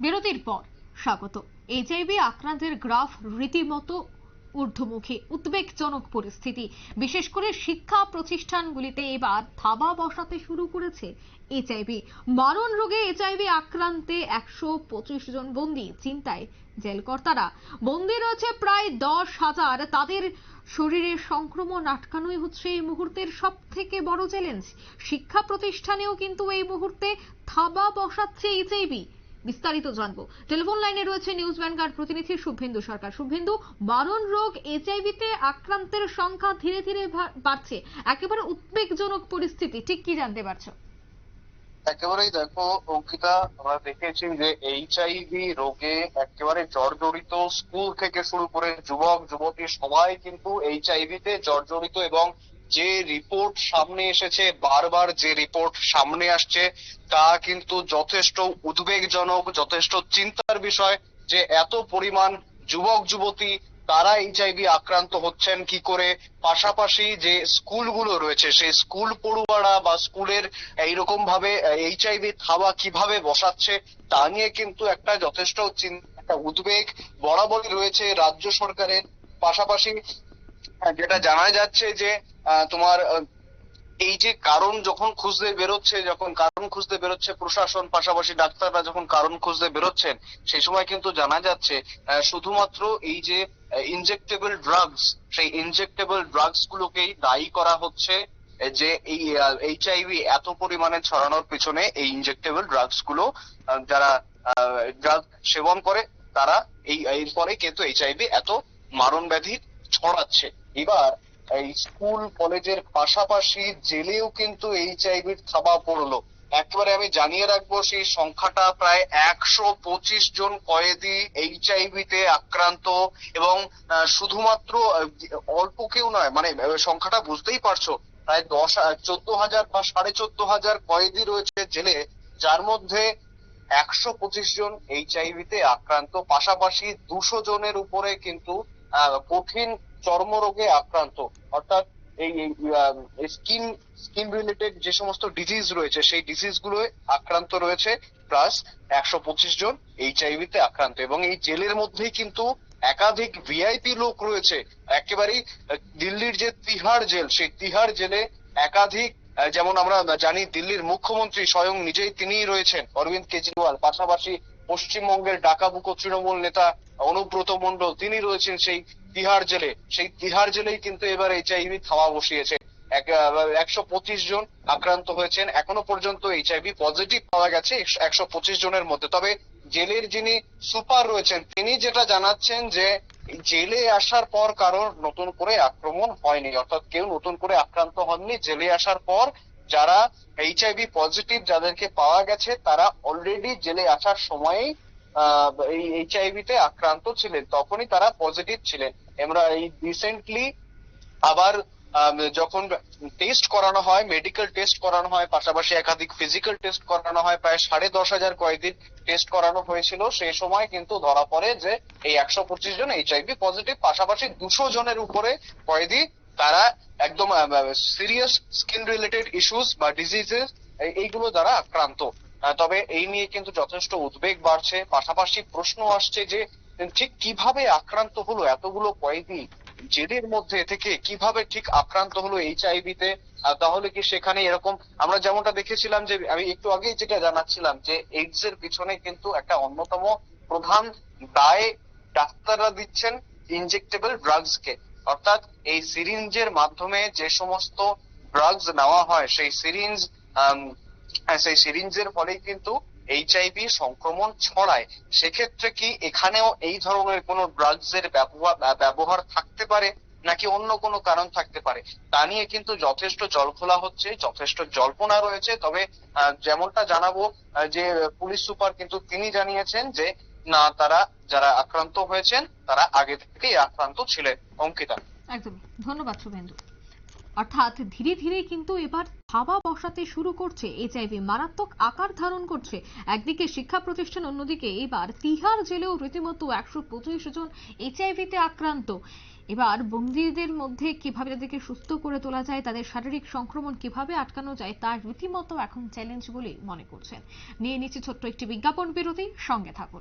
বিরতির পর স্বাগত। এইচআইভি আক্রান্তের গ্রাফ রীতিমতো ঊর্ধ্বমুখী, উদ্বেগজনক পরিস্থিতি। বিশেষ করে শিক্ষা প্রতিষ্ঠানগুলিতে এবার থাবা বসাতে শুরু করেছে এইচআইভি মারণ রোগে এইচআইভি আক্রান্তে একশো পঁচিশ জন বন্দী, চিন্তায় জেলকর্তারা। বন্দী রয়েছে প্রায় দশ হাজার। তাদের শরীরে সংক্রমণ আটকানোই হচ্ছে এই মুহূর্তের সব থেকে বড় চ্যালেঞ্জ শিক্ষা প্রতিষ্ঠানেও কিন্তু এই মুহূর্তে থাবা বসাচ্ছে এইচআইভি বিস্তারিত জানব। টেলিফোন লাইনে রয়েছে নিউজ ভ্যানগার্ড প্রতিনিধি শুভেন্দু সরকার। শুভেন্দু মারণ রোগ এইচআইভিতে আক্রান্তের সংখ্যা ধীরে ধীরে বাড়ছে। একেবারে উদ্বেগজনক পরিস্থিতি, ঠিক কি জানতে পারছ? একেবারেই দেখো, অঙ্কিতা, আমরা দেখেছি যে এইচআইভি রোগে একেবারে জর্জরিত স্কুল থেকে শুরু করে যুবক, যুবতী সবাই কিন্তু এইচআইভি তে জর্জরিত এবং যে রিপোর্ট সামনে এসেছে, বারবার যে রিপোর্ট সামনে আসছে, তা কিন্তু যথেষ্ট উদ্বেগজনক, যথেষ্ট চিন্তার বিষয় যে এত পরিমাণ যুবক, যুবতী, তারা এইচআইভি আক্রান্ত হচ্ছেন কি করে? পাশাপাশি যে স্কুলগুলো রয়েছে, সেই স্কুল পড়ুয়ারা বা স্কুলের এইরকম ভাবে এইচআইভি থাবা কীভাবে বসাচ্ছে, তা নিয়ে কিন্তু একটা যথেষ্ট চিন্তা উদ্বেগ বরাবরই রয়েছে রাজ্য সরকারের। পাশাপাশি যেটা জানা যাচ্ছে যে তোমার এই যে কারণ যখন খুঁজতে বেরোচ্ছে, যখন কারণ খুঁজতে বেরোচ্ছে প্রশাসন, পাশাপাশি ডাক্তাররা যখন কারণ খুঁজতে বেরোচ্ছেন, সেই সময় কিন্তু জানা যাচ্ছে শুধুমাত্র এই যে ইনজেক্টেবল ড্রাগস সেই ইনজেক্টেবল ড্রাগস গুলোকেই দায়ী করা হচ্ছে, যে এই এইচআইভি এত পরিমাণে ছড়ানোর পিছনে এই ইনজেক্টেবল ড্রাগসগুলো যারা ড্রাগ সেবন করে, তারা এই, এরপরে কিন্তু এইচআইভি এত মারণ ব্যাধি ছড়াচ্ছে। এবার এই স্কুল, কলেজের পাশাপাশি জেলেও কিন্তু এইচআইভির থাবা পড়ল। একেবারে আমি জানিয়ে রাখব, সেই সংখ্যাটা প্রায় একশো পঁচিশ জন কয়েদি এইচআইভি তে আক্রান্ত এবং শুধুমাত্র অল্প কেউ নয় মানে সংখ্যাটা বুঝতেই পারছ, প্রায় দশ চোদ্দ হাজার বা সাড়ে চোদ্দ হাজার কয়েদি রয়েছে জেলে, যার মধ্যে একশো পঁচিশ জন এইচআইভি তে আক্রান্ত। পাশাপাশি দুশো জনের উপরে কিন্তু কঠিন চর্মরোগে আক্রান্ত। অর্থাৎ এই স্কিন স্কিন রিলেটেড যে সমস্ত ডিজিজ রয়েছে, সেই ডিজিজ গুলোয় আক্রান্ত রয়েছে প্লাস একশো পঁচিশ জন এইচআইভি তে আক্রান্ত। এবং এই জেলের মধ্যেই কিন্তু একাধিক ভিআইপি লোক রয়েছে। একেবারেই দিল্লির যে তিহার জেল, সেই তিহার জেলে একাধিক যেমন আমরা জানি দিল্লির মুখ্যমন্ত্রী স্বয়ং নিজেই তিনিই রয়েছেন। অরবিন্দ কেজরিওয়াল। পাশাপাশি পশ্চিমবঙ্গের ডাকাবুকো তৃণমূল নেতা অনুব্রত মণ্ডল, তিনি রয়েছেন সেই তিহার জেলে। সেই তিহার জেলেই কিন্তু এবার এইচআইভি থাওয়া বসিয়েছে। একশো পঁচিশ জন আক্রান্ত হয়েছেন। এখনও পর্যন্ত এইচআইভি পজিটিভ পাওয়া গেছে একশো পঁচিশ জনের মধ্যে। তবে জেলের যিনি সুপার রয়েছেন, তিনি যেটা জানাচ্ছেন যে জেলে আসার পর কারোর নতুন করে আক্রমণ হয়নি। অর্থাৎ কেউ নতুন করে আক্রান্ত হননি। জেলে আসার পর যারা এইচআইভি পজিটিভ যাদেরকে পাওয়া গেছে, তারা অলরেডি জেলে আসার সময়ই এই এইচআইভি তে আক্রান্ত ছিলেন। তখনই তারা পজিটিভ ছিলেন। আমরা এই রিসেন্টলি আবার যখন টেস্ট করানো হয় মেডিকেল টেস্ট করানো হয়, পাশাপাশি একাধিক ফিজিক্যাল টেস্ট করানো হয়, প্রায় সাড়ে দশ হাজার কয়েকদিন টেস্ট করানো হয়েছিল। সেই সময় কিন্তু ধরা পড়ে যে এই একশো পঁচিশ জন এইচআইভি পজিটিভ পাশাপাশি দুশো জনের উপরে কয়েদি তারা একদম সিরিয়াস স্কিন রিলেটেড ইস্যুস বা ডিজিজেস এইগুলো দ্বারা আক্রান্ত। তবে এই নিয়ে কিন্তু যথেষ্ট উদ্বেগ বাড়ছে। পাশাপাশি প্রশ্ন আসছে যে, ঠিক কীভাবে আক্রান্ত হলো এতগুলো কয়েদি? জেলের মধ্যে থেকে কীভাবে ঠিক আক্রান্ত হলো এইচআইভি তে? তাহলে কি সেখানে এরকম, আমরা যেমনটা দেখেছিলাম যে, আমি একটু আগেই যেটা জানাচ্ছিলাম যে এইডস এর পিছনে কিন্তু একটা অন্যতম প্রধান দায় ডাক্তাররা দিচ্ছেন ইনজেক্টেবল ড্রাগস কে। অর্থাৎ এই সিরিঞ্জের মাধ্যমে যে সমস্ত ড্রাগস নেওয়া হয়, সেই সিরিঞ্জ সেই সিরিঞ্জের ফলেই কিন্তু এইচআইভি সংক্রমণ ছড়ায়। সেক্ষেত্রে কি এখানেও এই ধরনের কোনো ড্রাগস এর ব্যবহার থাকতে পারে, নাকি অন্য কোনো কারণ থাকতে পারে? তা নিয়ে কিন্তু যথেষ্ট জলখোলা হচ্ছে, যথেষ্ট জল্পনা রয়েছে। তবে যেমনটা জানাব যে পুলিশ সুপার কিন্তু তিনি জানিয়েছেন যে না, তারা যারা আক্রান্ত হয়েছেন, তারা আগে থেকেই আক্রান্ত ছিলেন, অঙ্কিতা। একদমই। ধন্যবাদ শুভেন্দু। অর্থাৎ ধীরে ধীরে কিন্তু এবার থাবা বসাতে শুরু করছে এইচআইভি। মারাত্মক আকার ধারণ করছে। একদিকে শিক্ষা প্রতিষ্ঠান, অন্যদিকে এবার তিহার জেলেও রীতিমতো একশো পঁচিশ জন এইচআইভিতে আক্রান্ত। এবার বন্দীদের মধ্যে কীভাবে তাদেরকে সুস্থ করে তোলা যায়, তাদের শারীরিক সংক্রমণ কীভাবে আটকানো যায়, তার রীতিমতো এখন চ্যালেঞ্জ বলে মনে করছেন। নিয়ে নিচ্ছে ছোট্ট একটি বিজ্ঞাপন বিরতি, সঙ্গে থাকুন।